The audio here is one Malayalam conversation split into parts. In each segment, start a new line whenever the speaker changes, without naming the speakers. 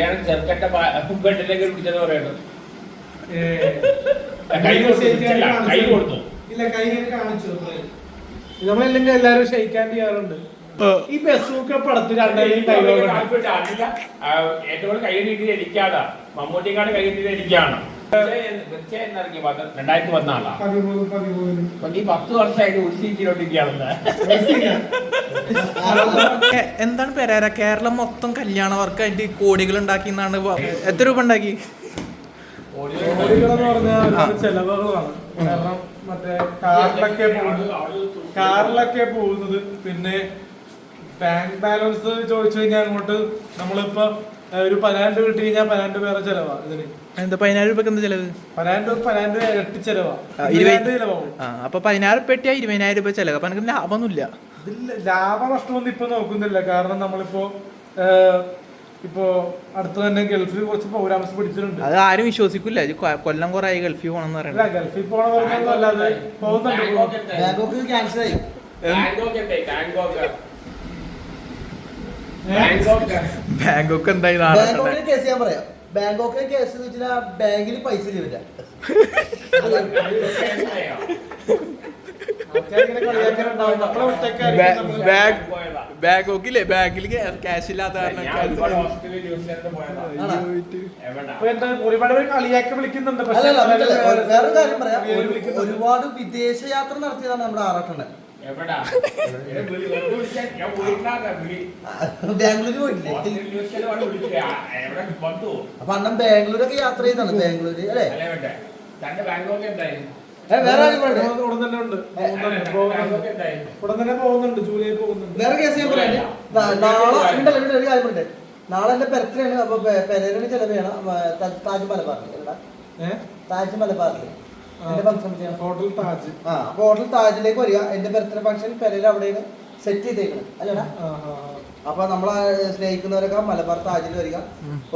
കല്യാണം ചെറുക്കന്റെ ബെഡിലേക്ക് പിടിച്ചത് പറയണു കൈ കൊടുത്തു ഇല്ല, കൈ
കാണിച്ചു.
കൊടുത്തു.
ഇല്ല കൈ കാണിച്ചു നമ്മളല്ലെങ്കിൽ എല്ലാരും ഷെയ്ക്കാൻ ചെയ്യാറുണ്ട് ഈ ബസൂക്ക പടത്തിൽ
ഏറ്റവും കൂടുതൽ കൈ നീട്ടി എനിക്കാണ്. മമ്മൂട്ടിക്കാട് കൈ നീട്ടി എനിക്കാണ്. രണ്ടായിരത്തി പത്ത് വർഷമായിട്ട് ഒരു സീറ്റിലോട്ടിരിക്കുകയാണെന്ന്
എന്താണ് പെരേര കേരളം മൊത്തം കല്യാണ വർക്കായിട്ട് കോടികൾ ഉണ്ടാക്കി എന്നാണ് എത്ര രൂപ ഉണ്ടാക്കി?
കോടികളെന്ന് പറഞ്ഞാൽ ചെലവുകളാണ്. കാരണം മറ്റേ കാറിലൊക്കെ പോകുന്നത് കാറിലൊക്കെ പോകുന്നത് പിന്നെ ബാങ്ക് ബാലൻസ് ചോദിച്ചു കഴിഞ്ഞാൽ അങ്ങോട്ട് നമ്മളിപ്പോ ഒരു പതിനായിരം രൂപ കിട്ടി കഴിഞ്ഞാൽ പതിനായിരം രൂപ വേറെ ചെലവാ ഇതിന്.
എന്താ പതിനായിരം എന്താ ചെലവ്?
പതിനായിരം രൂപ പതിനായിരം രൂപ ഇരട്ടി ചെലവാ.
ആ, ഇരുപത്
ഇരുപതിനായിരം ചെലവാകും.
ആ അപ്പൊ പതിനായിരം രൂപ കിട്ടിയാ ഇരുപതിനായിരം രൂപ ചെലവ്. അപ്പൊ എനിക്ക് ലാഭമൊന്നുമില്ല.
ഇതിൽ ലാഭനഷ്ടമൊന്നും ഇപ്പൊ നോക്കുന്നില്ല. കാരണം നമ്മളിപ്പോ ഇപ്പോ അടുത്ത് തന്നെ ഗൾഫിൽ കുറച്ച് പ്രോഗ്രാംസ് പിടിച്ചിട്ടുണ്ട്
അത് ആരും വിശ്വസിക്കില്ല കൊല്ലം കുറെ ആയി ഗൾഫിൽ പോകണം എന്ന് പറയുന്നത്.
ഗൾഫിൽ പോകണമെന്നല്ലാതെ അല്ലാതെ പോകുന്നുണ്ട്.
ക്യാൻസൽ. ആയി
ബാങ്കൊക്കെ എന്തായി
ബാങ്കോക്കിന് കേസ് ഞാൻ പറയാം. ബാങ്കോക്കിന് കേസ് എന്ന് വെച്ചാൽ ബാങ്കിൽ പൈസ ഇല്ല
ബാങ്കോക്കില്ലേ? ബാങ്കിൽ ക്യാഷ് ഇല്ലാത്ത കാരണം.
ഒരുപാട്
വിദേശ യാത്ര നടത്തിയതാണ് നമ്മുടെ ആറാട്ടണ്ണൻ. ബാംഗ്ലൂര് പോയിട്ടില്ലേ? അപ്പൊ അണ്ണൻ ബാംഗ്ലൂരൊക്കെ യാത്ര ചെയ്താണ് ബാംഗ്ലൂര് അല്ലേ? വേറെ വേറെ കേസ് ഞാൻ നാളെ ഉണ്ടല്ലോ ഇവിടെ ഒരു കാര്യം പറയട്ടെ നാളെ എന്റെ പെരത്തിനാണ് അപ്പൊ പെ- പെരേരന് ചെലവ് ചെയ്യണം. അപ്പൊ താജ് മലബാറിൽ താജ് മലബാറിൽ
ഹോട്ടൽ താജ്.
ആ ഹോട്ടൽ താജിലേക്ക് വരിക. എന്റെ ബർത്ത്ഡേ ഫംഗ്ഷൻ പെരയിൽ അവിടെ സെറ്റ് ചെയ്തേക്കണം. അല്ലേടാ. അപ്പൊ നമ്മളെ സ്നേഹിക്കുന്നവരൊക്കെ മലബാർ താജിൽ വരിക.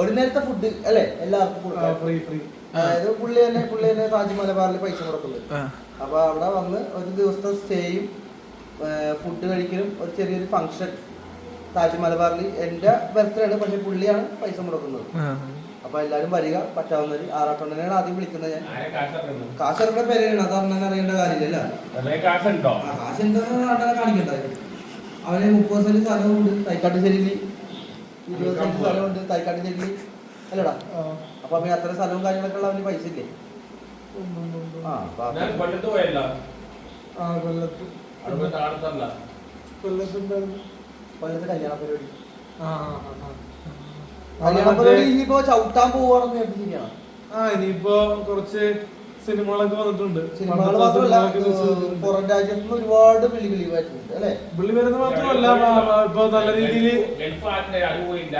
ഒരു നേരത്തെ ഫുഡ് അല്ലേ? എല്ലാവർക്കും
ഫ്രീ ഫ്രീ
അതായത് പുള്ളി തന്നെ പുള്ളി തന്നെ താജ് മലബാറിൽ പൈസ കൊടുക്കുന്നത് അപ്പൊ അവിടെ വന്ന് ഒരു ദിവസത്തെ സ്റ്റേയും ഫുഡ് കഴിക്കലും ഒരു ചെറിയൊരു ഫംഗ്ഷൻ താജ് മലബാറിൽ എന്റെ ബർത്ത്ഡേ ആണ് പക്ഷെ പുള്ളിയാണ് പൈസ മുടക്കുന്നത്. അപ്പൊ എല്ലാരും വരിക പറ്റാവുന്നവര് ആറാട്ടണ്ണനെയാണ് ആദ്യം വിളിക്കുന്നത് ഞാൻ. കാശരുടെ പേരാണ് അത് അണ്ണൻ അറിയേണ്ട കാര്യമില്ല
വെറുതെ കാശുണ്ടോ?
കാശ് എന്താണെന്ന് അണ്ണനെ കാണിക്കണ്ടായിരുന്നു അവന് മുപ്പത് സെന്റ് സ്ഥലമുണ്ട് തൈക്കാട്ടുശ്ശേരിയിൽ ഇരുപത് സെന്റ് സ്ഥലമുണ്ട് തൈക്കാട്ടുശ്ശേരിയിൽ അല്ലടാ
ആ,
അപ്പൊ പിന്നെ അത്ര സ്ഥലവും കാര്യങ്ങളൊക്കെ ഉള്ള അവന് പൈസ ഇല്ലേ. ആ
ഞാൻ കൊല്ലത്ത്
കൊല്ലത്തുണ്ടായിരുന്നു
കൊല്ലത്ത് കല്യാണ പരിപാടി.
ആ.
കല്യാണ പരിപാടി ഇനിയിപ്പോ ചവിട്ടാൻ പോവാണെന്ന് കേട്ട്
ആ ഇനിയിപ്പോ കുറച്ച് സിനിമകളൊക്കെ വന്നിട്ടുണ്ട്.
സിനിമകൾ മാത്രമല്ല
സിനിമകളൊക്കെ release ചെയ്തിട്ടുണ്ട്.
പുറം രാജ്യത്ത് നിന്ന് ഒരുപാട് വിളി വിളി വരുന്നുണ്ട് അല്ലെ?
വിളി വരുന്നത് മാത്രമല്ല ഇപ്പൊ നല്ല രീതിയിൽ
പോയില്ല.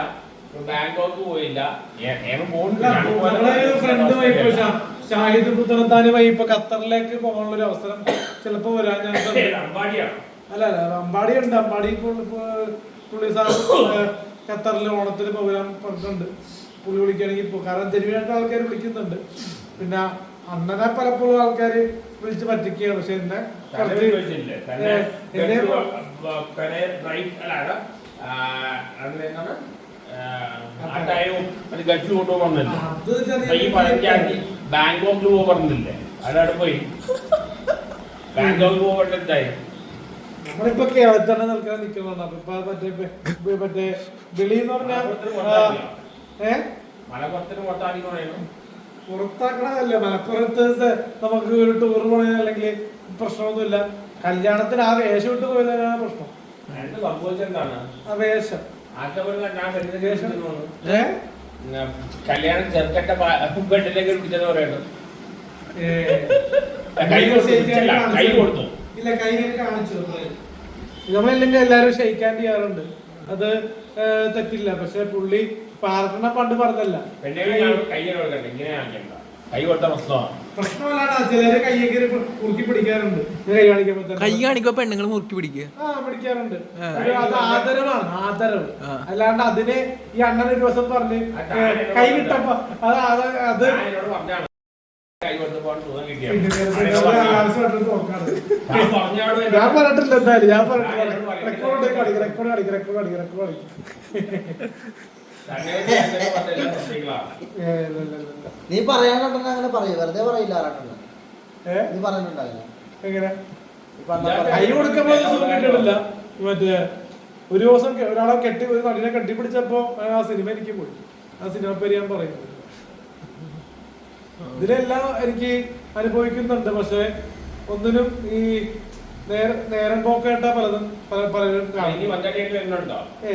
ബാങ്കോക്ക് പോയില്ല.
ഫ്രണ്ട് വൈപ്പ് ഷാഹിദ് പുത്തനത്താന് ഖത്തറിലേക്ക് പോകാനുള്ള ഒരു അവസരം ചിലപ്പോ വരാൻ ഞാൻ അല്ല അല്ല അമ്പാടി ഉണ്ട് അമ്പാടി ഇപ്പോൾ ഇപ്പൊ പുള്ളി സാർ ഖത്തറിൽ ഓണത്തിന് പ്രോഗ്രാം പറഞ്ഞിട്ടുണ്ട്. പുള്ളി വിളിക്കുകയാണെങ്കിൽ ഇപ്പൊ കാരണം തെരുവിനായിട്ട് ആൾക്കാർ വിളിക്കുന്നുണ്ട്. പിന്നെ അന്നനെ പലപ്പോഴും ആൾക്കാർ വിളിച്ച് പറ്റിക്കുകയാണ്. പക്ഷെ എന്നെ
ബാങ്കോക്കിൽ
പോകാൻ
പറഞ്ഞില്ലേ? തന്നെ പോയി. ബാങ്കോക്കിൽ പോകാറുന്നില്ലേ അതവിടെ പോയി ബാങ്കോക്ക് പോകേണ്ട എന്തായി
നമ്മളിപ്പോ കേരളത്തിന്റെ നിൽക്കാൻ നിൽക്കുന്നുണ്ട് അപ്പൊ ഇപ്പൊ മറ്റേ മറ്റേ വെളി എന്ന് പറഞ്ഞാൽ ഏഹ് പുറത്താക്കണതല്ല. മലപ്പുറത്ത് നമുക്ക് ഒരു ടൂർ പോകണ അല്ലെങ്കിൽ പ്രശ്നമൊന്നുമില്ല. കല്യാണത്തിന് ആ വേഷം ഇട്ട് പോയതാണ് പ്രശ്നം. ആ വേഷം?
കല്യാണം ചെറുക്കന്റെ ബെഡിലേക്ക് പിടിച്ചെന്ന് പറയണു കൈ കൊടുത്തു. ഇല്ല, കൈ
കാണിച്ചു നമ്മളല്ലെങ്കിൽ എല്ലാരും ഷെയ്ക്കാൻ ചെയ്യാറുണ്ട്. അത് തെറ്റില്ല. പക്ഷെ പുള്ളി പാർക്കണ പണ്ട് പറഞ്ഞല്ല. പ്രശ്നമല്ലാടാ ചിലര് കയ്യൊക്കെ പിടിക്കാറുണ്ട്. കൈ കാണിക്കുമ്പോ തന്നെ.
കൈ കാണിക്കുമ്പോ പെണ്ണുങ്ങൾ മുറുക്കി പിടിക്കുക.
ആ പിടിക്കാറുണ്ട്. ഒരു അത് ആദരവാണ് ആദരവ്. അല്ലാണ്ട് അതിനെ ഈ അണ്ണൻ ഒരു ദിവസം പറഞ്ഞ് കൈ അത് അത് അത്
ഞാൻ
പറഞ്ഞിട്ടില്ല എന്തായാലും ഞാൻ. റെക്കോർഡ് റെക്കോർഡ് കാണിക്കും റെക്കോർഡ് കാണിക്കും റെക്കോർഡ് ഇല്ല.
നീ പറയാനുണ്ടെന്ന് അങ്ങനെ പറയൂ. വെറുതെ പറയില്ല നീ പറഞ്ഞിട്ടുണ്ടായില്ല
എങ്ങനെ? കൈ കൊടുക്കുമ്പോ കിട്ടിയിട്ടില്ല മറ്റേ ഒരു ദിവസം ഒരാളെ കെട്ടി ഒരു നടിനെ കെട്ടിപ്പിടിച്ചപ്പോ ആ സിനിമ എനിക്ക് പോയി. ആ സിനിമ പേര് ഞാൻ പറയുന്നത് ഇതിലെല്ലാം എനിക്ക് അനുഭവിക്കുന്നുണ്ട്. പക്ഷെ ഒന്നിനും ഈ നേര- നേരം പോക്കേട്ട പലതും പല പലരും ഏ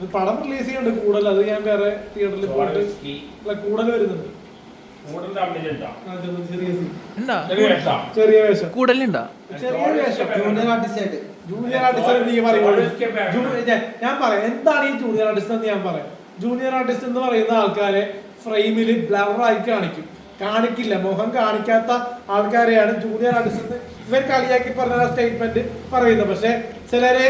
ഇത് പടം റിലീസ് ചെയ്യുന്നുണ്ട് കൂടുതൽ. അത് ഞാൻ വേറെ തിയേറ്ററിൽ പോയിട്ട് അല്ല കൂടുതൽ വരുന്നുണ്ട്. ചെറിയ-
വേഷാ?
കൂടുതലുണ്ടാ?
ചെറിയ വേഷം.
ജൂനിയർ ആർട്ടിസ്റ്റ്
ജൂനിയർ ആർട്ടിസ്റ്റ് ഞാൻ പറയാം. എന്താണ് ഈ ജൂനിയർ ആർട്ടിസ്റ്റ് എന്ന് ഞാൻ പറയാം. ജൂനിയർ ആർട്ടിസ്റ്റ് എന്ന് പറയുന്ന ആൾക്കാരെ ഫ്രെയിമിൽ ബ്ലറായി കാണിക്കും. കാണിക്കില്ല. മുഖം കാണിക്കാത്ത ആൾക്കാരെയാണ് ജൂനിയർ ആർട്ടിസ്റ്റ് ഇവർ കളിയാക്കി പറഞ്ഞ സ്റ്റേറ്റ്മെന്റ് പറയുന്നത്. പക്ഷെ ചിലരെ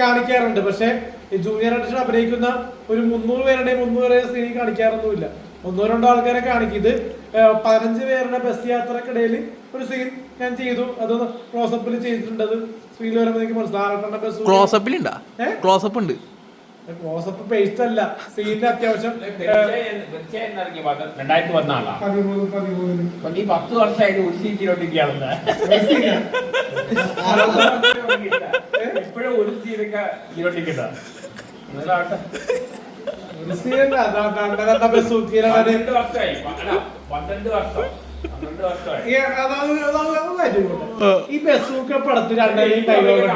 കാണിക്കാറുണ്ട്. പക്ഷെ ജൂനിയർ ആർട്ടിസ്റ്റ് അഭിനയിക്കുന്ന ഒരു മുന്നൂറ് പേരുടെ മുന്നൂറ് പേരെ സ്ക്രീനിൽ കാണിക്കാറൊന്നുമില്ല. ഒന്നോ രണ്ടോ ആൾക്കാരെ കാണിക്കും. ഇത് പതിനഞ്ച് പേരുടെ ബസ് യാത്രക്കിടയിൽ ഒരു സീൻ ഞാൻ ചെയ്തു. അത് ക്ലോസപ്പിൽ ചെയ്തിട്ടുണ്ട്. അത് സ്ക്രീനിൽ വരുമ്പോൾ എനിക്ക് മനസ്സിലാകേണ്ട ബസ്
ക്ലോസപ്പിലുണ്ടാ
ഏ?
ക്ലോസപ്പ് ഉണ്ട്.
ക്ലോസപ്പ് പേസ്റ്റ് അല്ല. സീനിന് അത്യാവശ്യം
രണ്ടായിരത്തി പതിനാലാ
പതിമൂന്ന് പതിമൂന്നിന്
അപ്പൊ നീ പത്ത് വർഷമായിട്ട് ഒരു ഇപ്പോഴും ഒരു സീനൊക്കെ
ഒരു സീനല്ല
പന്ത്രണ്ട് വർഷമായി. പന്ത്രണ്ട് വർഷം.
ഈ ബസ്സൊക്കെ പടത്തിൽ രണ്ടായിരം ഡയലോഗ്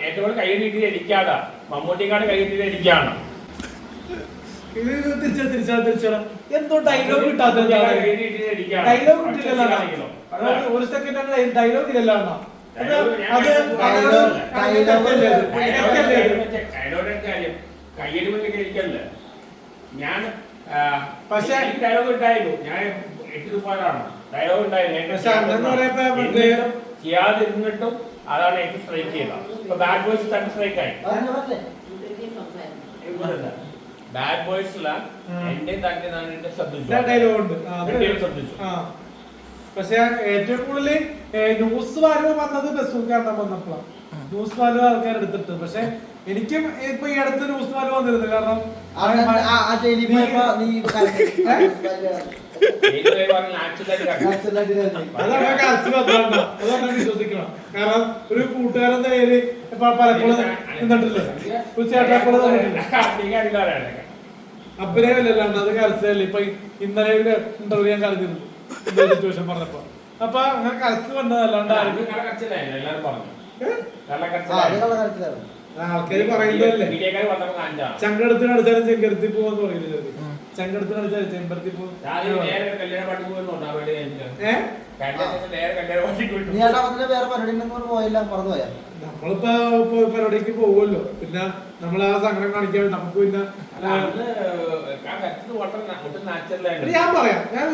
ഏറ്റവും കൂടുതൽ കൈ നീട്ടി എനിക്കാടാ മമ്മൂട്ടിക്കാട് കൈ നീട്ടി എനിക്കാണ്.
ഇത് തിരിച്ചാ തിരിച്ചാ തിരിച്ചാ. എന്തോ ഡയലോഗ് ഡയലോഗ് കിട്ടില്ലല്ലോ അതായത് ഒരു സെക്കൻഡ് ഡയലോഗ് ഇല്ലല്ലോ. അത്
ഞാൻ
പക്ഷേ-
ഡയലോഗ് ഉണ്ടായിരുന്നു. ഞാൻ എട്ട് രൂപയാണ് ഡയലോഗ് ഉണ്ടായിരുന്നു. ചെയ്യാതിരുന്നിട്ടും അതാണ് എനിക്ക് സ്ട്രൈക്ക് ചെയ്തത്. ഇപ്പൊ ബാഡ് ബോയ്സ് തന്നെ സ്ട്രൈക്ക് ആയി. ബാഡ് ബോയ്സ്
ഉം.
എന്റെ തന്നെ ഞാൻ എന്റെ ശ്രദ്ധിച്ചു. ശ്രദ്ധിച്ചു
പക്ഷെ ഏറ്റവും കൂടുതൽ ന്യൂസ് വാല്യൂ വന്നത് ബസ്സൂക്കാരണം വന്നപ്പോഴാണ്. ന്യൂസ് വാല്യൂ ആൾക്കാർ എടുത്തിട്ട് പക്ഷെ എനിക്കും ഇപ്പൊ ഈ അടുത്ത് ന്യൂസ് വാല്യൂ വന്നിരുന്നു. കാരണം വിശ്വസിക്കണം. കാരണം ഒരു കൂട്ടുകാരൻ പേര് ഇപ്പൊ പലപ്പോഴും നിന്നിട്ടില്ലേ? ഒരു ചേട്ടാപ്പോഴും അത് കരച്ചിലല്ലേ? ഇപ്പൊ ഇന്നലെ ഒരു ഇന്റർവ്യൂ ഞാൻ കരഞ്ഞിരുന്നു സിറ്റുവേഷൻ പറഞ്ഞപ്പോ. അപ്പൊ അങ്ങനെ കലച്ചു വന്നതല്ലാണ്ട് ആർക്കും ആൾക്കാര് പറയുന്നതല്ലേ ചങ്കെടുത്ത് കളിച്ചാലും ചെങ്കരുത്തി പോവാന്ന് പറയുന്നത് ചങ്കെടുത്ത് കളിച്ചാലും ചെമ്പരത്തി നമ്മളിപ്പോ ഇപ്പൊ പരിപാടിക്ക് പോവുമല്ലോ. പിന്നെ നമ്മൾ ആ സങ്കടം കാണിക്കാൻ നമുക്ക് പിന്നെ. ഞാൻ പറയാം. ഞാൻ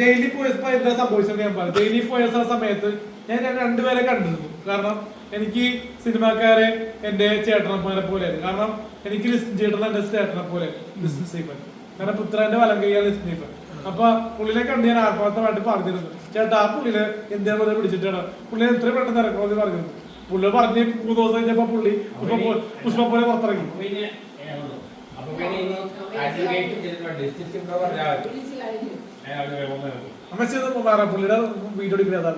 ജയിലിൽ പോയപ്പോ എന്താ സംഭവിച്ചത് ഞാൻ പറയാം. ജയിലിൽ പോയ സമയത്ത് ഞാൻ രണ്ടുപേരെ കണ്ടിരുന്നു കാരണം എനിക്ക് സിനിമാക്കാരെ എന്റെ ചേട്ടനപ്പനെ പോലെയാണ് കാരണം എനിക്ക് ലിസ്റ്റിൻ ചേട്ടൻ എന്റെ ചേട്ടനെ പോലെ ലിസ്റ്റിൻ സ്റ്റീഫൻ കാരണം പുത്രന്റെ വലം കൈയാണ് ലിസ്റ്റിൻ സ്റ്റീഫൻ അപ്പൊ പുള്ളിനെ കണ്ട് ഞാൻ ആത്മാർത്ഥമായിട്ട് പറഞ്ഞിരുന്നു. ചേട്ടാ ആ പുള്ളിനെ എന്തിനാ പോലെ പിടിച്ചിട്ടാണ് പുള്ളിനെ എത്ര പെട്ടെന്ന് ഇറക്കണമെന്ന് പറഞ്ഞിരുന്നു പുള്ളി പറഞ്ഞ് മൂന്ന് ദിവസം കഴിഞ്ഞപ്പോ പുള്ളി പുഷ്പ പോലെ പുറത്തിറങ്ങി. അമ്മച്ചത് പുള്ളിയുടെ വീഡിയോ എടുക്കുന്നത്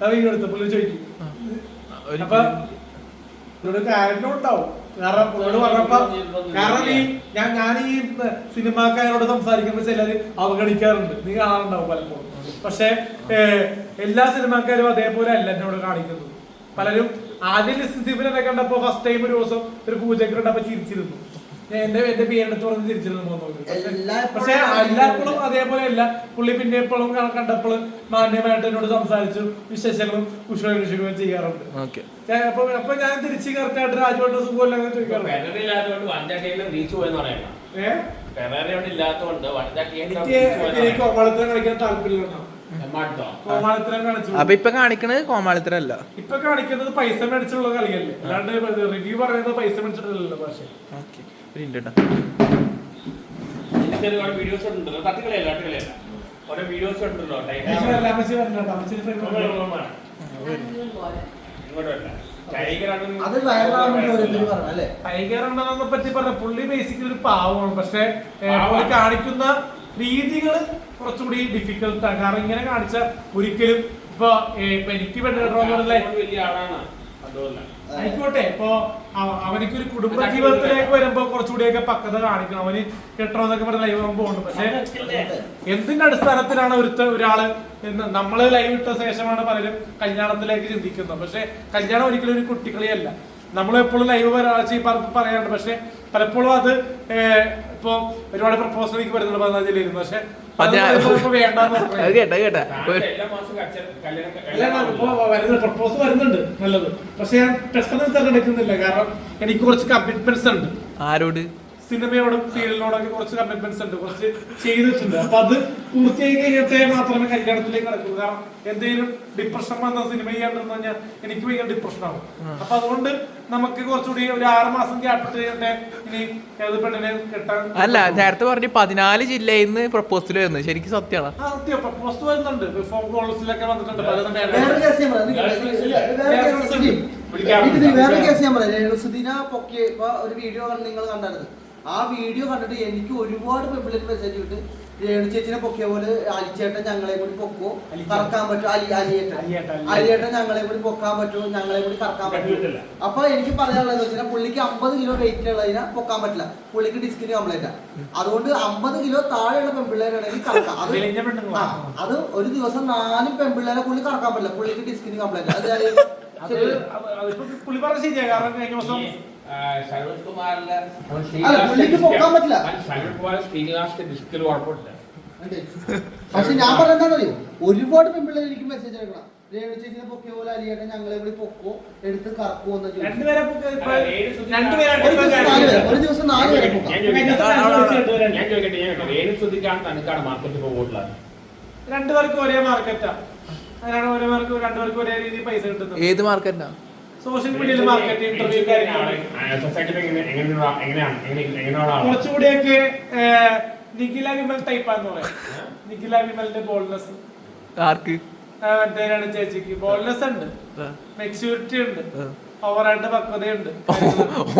പുള്ളി ചോദിക്കും. അപ്പൊ കാരണം ഉണ്ടാവും. കാരണം പുള്ളിയോട് പറഞ്ഞപ്പോ കാരണം ഈ ഞാൻ ഞാൻ ഈ സിനിമാക്കാരോട് സംസാരിക്കുമ്പോൾ ചിലർ അവഗണിക്കാറുണ്ട്. നീ കാണാറുണ്ടാവും പലപ്പോഴും. പക്ഷെ എല്ലാ സിനിമാക്കാരും അതേപോലെ അല്ല എന്നോട് കാണിക്കുന്നത്. പലരും ആദ്യം ലിസ്റ്റിനെ കണ്ടപ്പോ ഫസ്റ്റ് ടൈം ഒരു ദിവസം ഒരു കണ്ടപ്പോ ചിരിച്ചിരുന്നു. എന്റെ എന്റെ പേരെടുത്ത് പറഞ്ഞ് ചിരിച്ചിരുന്നു പോകുന്നത്
എല്ലായ്പ്പോഴും
പക്ഷെ എല്ലായ്പ്പോഴും അതേപോലെ അല്ല. പുള്ളി പിന്നെ എപ്പോഴും കണ്ടപ്പോൾ മാന്യമായിട്ട് എന്നോട് സംസാരിച്ചു. വിശേഷങ്ങളും കുശലവിശേഷങ്ങളും ചെയ്യാറുണ്ട്.
ഓക്കെ.
ഞാൻ അപ്പൊ അപ്പൊ ഞാൻ തിരിച്ച് കറക്റ്റ് ആയിട്ട് രാജുവായിട്ട് സുഖമല്ല ചോദിക്കാറുണ്ട്. കോമാളിത്തരം കളിക്കാൻ
അപ്പൊ ഇപ്പൊ കാണിക്കണത് കോമാളിത്തരല്ല.
ഇപ്പൊ കാണിക്കുന്നത് പൈസ മേടിച്ചുള്ള കളിയല്ലേ. അല്ലാണ്ട് റിവ്യൂ പറയുന്നത് പൈസ മേടിച്ചിട്ടുള്ളല്ലോ പക്ഷേ.
ഒരുപാട് വീഡിയോസ് ഉണ്ടല്ലോ തട്ടുകളയല്ല തട്ടുകളയല്ല ഓരോ വീഡിയോസ് ഉണ്ടല്ലോ
ടൈഗർ ഉണ്ടെന്നെ പറ്റി പറഞ്ഞ പുള്ളി ബേസിക്കലി ഒരു പാവമാണ്. പക്ഷെ. പുള്ളി കാണിക്കുന്ന രീതികൾ കുറച്ചുകൂടി ഡിഫിക്കൽട്ടാണ് കാരണം ഇങ്ങനെ കാണിച്ച ഒരിക്കലും ഇപ്പൊ ഇപ്പൊ എനിക്ക്
വലിയ ആളാണ്.
ആയിക്കോട്ടെ ഇപ്പൊ അവനിക്ക് ഒരു കുടുംബ ജീവിതത്തിലേക്ക് വരുമ്പോ കുറച്ചുകൂടിയൊക്കെ പക്കത കാണിക്കണം. അവന് കെട്ടണമെന്നൊക്കെ പറഞ്ഞ ലൈവ് പോകുന്നുണ്ട് പക്ഷെ എന്തിന്റെ അടിസ്ഥാനത്തിലാണ് ഒരുത്ത ഒരാൾ നമ്മൾ ലൈവ് ഇട്ട ശേഷമാണ് പലരും കല്യാണത്തിലേക്ക് ചിന്തിക്കുന്നത്. പക്ഷെ കല്യാണം ഒരിക്കലും ഒരു കുട്ടിക്കളിയല്ല നമ്മൾ ലൈവ് ലൈവ് പറയാറുണ്ട്. പക്ഷെ പലപ്പോഴും അത് ഇപ്പൊ ഒരുപാട് പ്രപ്പോസലേക്ക് വരുന്നുണ്ട് പതിനാല് ജില്ലയിലിരുന്നു പക്ഷെ
കേട്ടാ കേട്ടാ.
പ്രപ്പോസ് വരുന്നുണ്ട് നല്ലത്. പക്ഷെ ഞാൻ പെട്ടെന്ന് തിരഞ്ഞെടുക്കുന്നില്ല. കാരണം എനിക്ക് കുറച്ച് കമ്മിറ്റ്മെന്റ്സ് ഉണ്ട്.
ആരോട്?
സിനിമയോടും സീരിയലിനോടൊക്കെ കുറച്ച് കമ്മിറ്റ്മെന്റ്സ് ഉണ്ട്. കുറച്ച് ചെയ്തിട്ടുണ്ട്. വെച്ചിട്ടുണ്ട് അപ്പൊ അത് പൂർത്തിയായി കഴിഞ്ഞിട്ടേ മാത്രമേ കല്യാണത്തിലേക്ക് നടക്കൂ കാരണം എന്തെങ്കിലും ഡിപ്രഷൻ വന്ന സിനിമ ചെയ്യാണ്ടെന്ന് പറഞ്ഞാൽ എനിക്ക് ഭയങ്കര ഡിപ്രഷൻ ആവും. അപ്പൊ അതുകൊണ്ട് നമുക്ക് കുറച്ചുകൂടി ഒരു ആറ് മാസം ഗ്യാപ്പ് കഴിഞ്ഞിട്ട് ഇനി ഏത് പെണ്ണിനെ കിട്ടാൻ
അല്ല നേരത്തെ പറഞ്ഞു പതിനാല് ജില്ലയിൽ നിന്ന് പ്രപ്പോസൽ വരുന്നത്. ശരിക്കും സത്യമാണ്.
സത്യം. പ്രപ്പോസ് വരുന്നുണ്ട്. ഫോൺ കോൾസിലൊക്കെ വന്നിട്ടുണ്ട്. പലതും
വേറെ കേസ് ഞാൻ പറയാം. ഇപ്പൊ ഒരു വീഡിയോ നിങ്ങൾ കണ്ടായിരുന്നു ആ വീഡിയോ കണ്ടിട്ട് എനിക്ക് ഒരുപാട് പെമ്പിളിൽ മെസ്സേജ് വിട്ട് രേണു ചേച്ചിനെ പൊക്കിയ പോലെ അലിച്ചേട്ടൻ ഞങ്ങളെ കൂടി പൊക്കോ? കറക്കാൻ പറ്റും അലി അലിയേട്ടൻ.
അലിയേട്ടൻ,
ഞങ്ങളെ കൂടി പൊക്കാൻ പറ്റുമോ? ഞങ്ങളെ കൂടി കറക്കാൻ പറ്റും
പറ്റില്ല.
അപ്പൊ എനിക്ക് പറയാനുള്ളത് വെച്ചാൽ പുള്ളിക്ക് അമ്പത് കിലോ വെയിറ്റ് ഉള്ളതിനെ പൊക്കാൻ പറ്റില്ല. പുള്ളിക്ക് ഡിസ്കിന് കംപ്ലൈന്റ് അതുകൊണ്ട് അമ്പത് കിലോ താഴെയുള്ള പെമ്പിള്ളേരാണെങ്കിൽ കറക്കാം. അത് അത് ഒരു ദിവസം നാലും പെമ്പിള്ളേരെ പുള്ളി കറക്കാൻ പറ്റില്ല. പുള്ളിക്ക് ഡിസ്കിന് കംപ്ലൈന്റ് അത് ഞാൻ-
അത്
ശരി.
അത് അതിപ്പോ പുള്ളി പറഞ്ഞ ശരിയാ. കാരണം കഴിഞ്ഞ ദിവസം
സരോജ് കുമാറിന്റെ. സരോജ് കുമാർ ശ്രീനിവാസിന്റെ ഡിസ്കിൽ കുഴപ്പമില്ല.
പക്ഷെ ഞാൻ പറയുന്നറിയോ ഒരുപാട് പെൺപിള്ളേർക്ക് എനിക്ക് മെസ്സേജ് അയക്കണം. രേണു ചേച്ചിനെ പൊക്കിയ പോലെ അലിയേട്ടൻ ഞങ്ങളെ കൂടി പൊക്കോ എടുത്ത് കറക്കോ എന്ന് ഒരു ദിവസം നാല് പേരെ പൊക്കാം.
ഞാൻ ചോദിക്കട്ടെ രേണു തനിക്കാണ് മാർക്കറ്റ് പോകുള്ളത്
രണ്ടുപേർക്കും ഒരേ മാർക്കറ്റാ അതിനാണ് ഒരേ മാർക്ക് രണ്ടുപേർക്കും ഒരേ രീതിയിൽ പൈസ കിട്ടുന്നത്.
ഏത് മാർക്കറ്റാ
സോഷ്യൽ മീഡിയയിൽ മാർക്കറ്റ് ഇന്റർവ്യൂ കുറച്ചുകൂടിയൊക്കെ നിഖില വിമൽ ടൈപ്പാന്ന് പറയാം. നിഖില വിമലിന്റെ ബോൾനെസ്
ആർക്ക്?
മറ്റേ രണ്ട് ചേച്ചിക്ക്. ബോൾനെസ് ഉണ്ട്. മെച്യൂരിറ്റി ഉണ്ട്. ഓവറായിട്ട് പക്വതയുണ്ട്.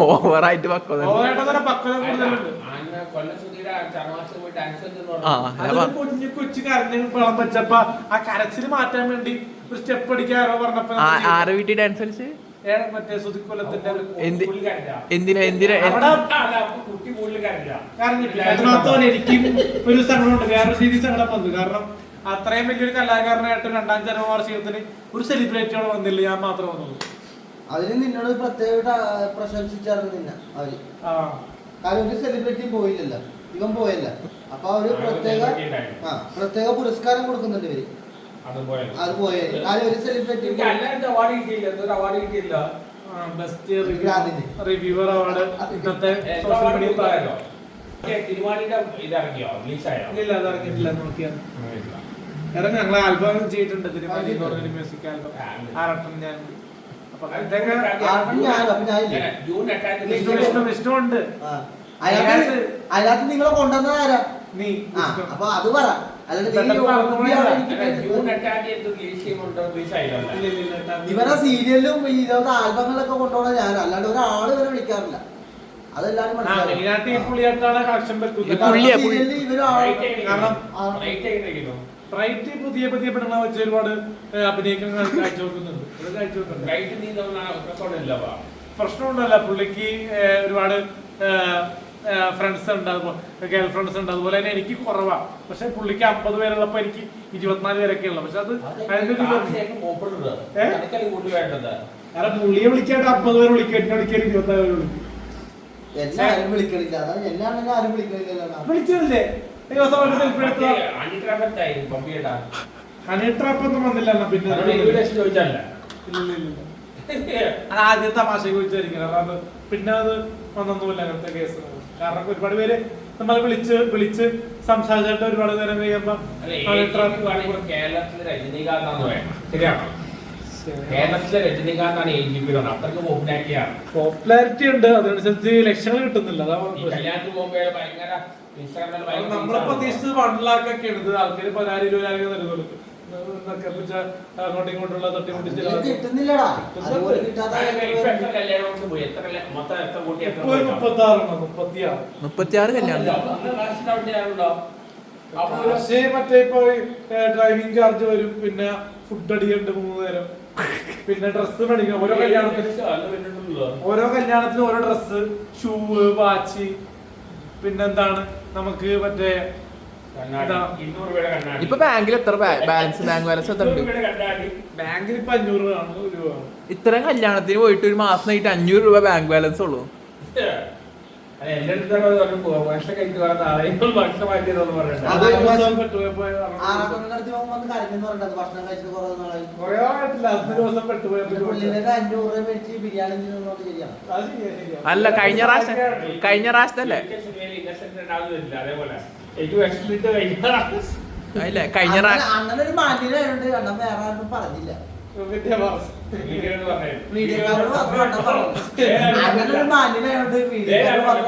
ഓവറായിട്ട് പക്വത.
ഓവറായിട്ട് തന്നെ പക്വത കൂടുതലുണ്ട്. കുഞ്ഞു കൊച്ചു കരഞ്ഞ് വെള്ളം വെച്ചപ്പോ ആ കരച്ചിൽ മാറ്റാൻ വേണ്ടി ഒരു സ്റ്റെപ്പ് അടിക്കാറോ പറഞ്ഞപ്പോ
ആരെ വീട്ടിൽ ഡാൻസ് കളിച്ച്?
മറ്റേ
എന്തിനാ എന്തിനാ
കുട്ടി കൂടുതൽ
കരഞ്ഞിട്ടില്ല. ഒരു സങ്കടമുണ്ട്. വേറെ രീതി സങ്കടം വന്നു. കാരണം അത്രയും വലിയൊരു കലാകാരനായിട്ട് രണ്ടാം ജനവാർഷികത്തിന് ഒരു സെലിബ്രിറ്റിയോട് വന്നില്ല. ഞാൻ മാത്രം വന്നത്
അതിന് നിന്നോട് പ്രത്യേക പ്രശംസിച്ചായിരുന്നു നിന്നെ അവർ.
ആ.
കാരണം ഒരു സെലിബ്രിറ്റി പോയില്ലല്ലോ. ഇവൻ പോയല്ല. അപ്പൊ
അവർ
പ്രത്യേക ആ പ്രത്യേക പുരസ്കാരം കൊടുക്കുന്നുണ്ട്
ഇവർ.
അത് പോയത് കാരണം ഒരു സെലിബ്രിറ്റി
അവാർഡ് കിട്ടിയില്ല. എന്തൊരു അവാർഡ് കിട്ടിയില്ല?
ബെസ്റ്റ്
ഗ്രാൻഡിന്.
റിവ്യൂവർ അവാർഡ് ഇന്നത്തെ സോഷ്യൽ
award
മീഡിയ
കൊടുത്താലോ? ഓക്കേ, തിരുമാലിയുടെ ഇത് ഇറങ്ങിയോ റിലീസായോ?
ഇല്ല അത് ഇറങ്ങിയിട്ടില്ല. നോക്കിയാൽ ഇറങ്ങി ഞങ്ങൾ ആൽബം ചെയ്തിട്ടുണ്ട്. എന്ന് പറഞ്ഞൊരു മ്യൂസിക് ആൽബം ആറട്ടം ഞാൻ. വിഷ്ണു ഉണ്ട്
അതിനകത്ത് നിങ്ങളെ കൊണ്ടുവന്നത് ആരാ?
നീ.
അപ്പൊ അത് പറ. ഇവരെ സീരിയലിലും ഈ ഇതൊക്കെ ആൽബങ്ങളൊക്കെ കൊണ്ടുപോകണ ഞാൻ അല്ലാണ്ട് ഒരാൾ ഇവരെ വിളിക്കാറില്ല. അതെല്ലാരും മനസ്സിലാവും
പുതിയ പുതിയ പെണ്ണുങ്ങളെ വെച്ച് ഒരുപാട് അഭിനയിക്കാൻ
കാഴ്ചവെക്കുന്നുണ്ട്
പ്രശ്നമൊന്നുമല്ല പുള്ളിക്ക് ഒരുപാട് ഫ്രണ്ട്സ് ഉണ്ട്. അതുപോലെ ഗേൾ ഫ്രണ്ട്സ് ഉണ്ട്. അതുപോലെ തന്നെ എനിക്ക് കുറവാ. പക്ഷെ പുള്ളിക്ക് അമ്പത് പേരുള്ളപ്പോ എനിക്ക് ഇരുപത്തിനാല് പേരൊക്കെ ഉള്ളു. പക്ഷെ അത് അതിന്റെ കാരണം പുള്ളിയെ വിളിക്കാണ്ട് അമ്പത് പേര് വിളിക്കും. എന്നെ വിളിക്കാൻ ഇരുപത്തിനാല് പേര് വിളിക്കും. വിളിച്ചതല്ലേ? ദിവസം ഒരു സെൽഫി എടുത്ത വന്നില്ല പിന്നെ. അത് ആദ്യം തമാശ ചോദിച്ചായിരിക്കും അത് പിന്നെ അത് വന്നൊന്നുമില്ല അങ്ങനത്തെ കേസ്. കാരണം ഒരുപാട് പേര് നമ്മൾ വിളിച്ച് വിളിച്ച് സംസാരിച്ചിട്ട് ഒരുപാട് നേരം കഴിയുമ്പോ
കേരളത്തിലെ ശരിയാണോ? കേരളത്തിലെ രജനീകാന്താണ് എ ജി പി അത്രയ്ക്ക് പോപ്പുലാരിറ്റിയാണ്.
പോപ്പുലാരിറ്റി ഉണ്ട്. അതനുസരിച്ച് ലക്ഷങ്ങൾ കിട്ടുന്നില്ല. അതാ
ഈ
പ്രശ്നം.
കല്യാണത്തിന് പോകുമ്പോൾ ഭയങ്കര
നമ്മളെ പ്രതീക്ഷിച്ചത് വൺ ലാക്ക് ഒക്കെ ആൾക്കാർ പതിനായിരം ഇരുപതിനായിരം നൽകുള്ളൂ എന്നൊക്കെ വെച്ചാ അങ്ങോട്ടും ഇങ്ങോട്ടുള്ള തട്ടിമുട്ടി ചില
കിട്ടുന്നില്ലടാ
മുപ്പത്തിയാറ്. കല്യാണം
പക്ഷേ മറ്റേ ഇപ്പൊ ഡ്രൈവിംഗ് ചാർജ് വരും പിന്നെ ഫുഡ് അടിയുണ്ട് മൂന്ന് നേരം. പിന്നെ ഡ്രസ്സ് മേടിക്കണം. ഓരോ കല്യാണത്തിന്. ഓരോ കല്യാണത്തിനും ഓരോ ഡ്രസ്സ് ഷൂ വാച്ച് പിന്നെന്താണ് നമുക്ക് മറ്റേ
ഇപ്പൊ ബാങ്കിൽ എത്ര ബാലൻസ് ബാങ്ക് ബാലൻസ് എത്ര ഉണ്ട്?
ബാങ്കിൽ ഇപ്പൊ അഞ്ഞൂറ് രൂപ
ഇത്രയും കല്യാണത്തിന് പോയിട്ട് ഒരു മാസം ആയിട്ട് അഞ്ഞൂറ് രൂപ ബാങ്ക് ബാലൻസ് ഉള്ളൂ.
അല്ല
കഴിഞ്ഞ പ്രാവശ്യം കഴിഞ്ഞ പ്രാവശ്യത്തല്ലേ? അല്ല കഴിഞ്ഞ
അങ്ങനെ- ഒരു മാന്യനായോണ്ട് അണ്ണൻ വേറെ ആരും പറഞ്ഞില്ല. മീഡിയക്കാരോട് മാത്രം അണ്ണൻ പറഞ്ഞു അങ്ങനെ ഒരു മാന്യനായോണ്ട് മീഡിയക്കാരോട് മാത്രം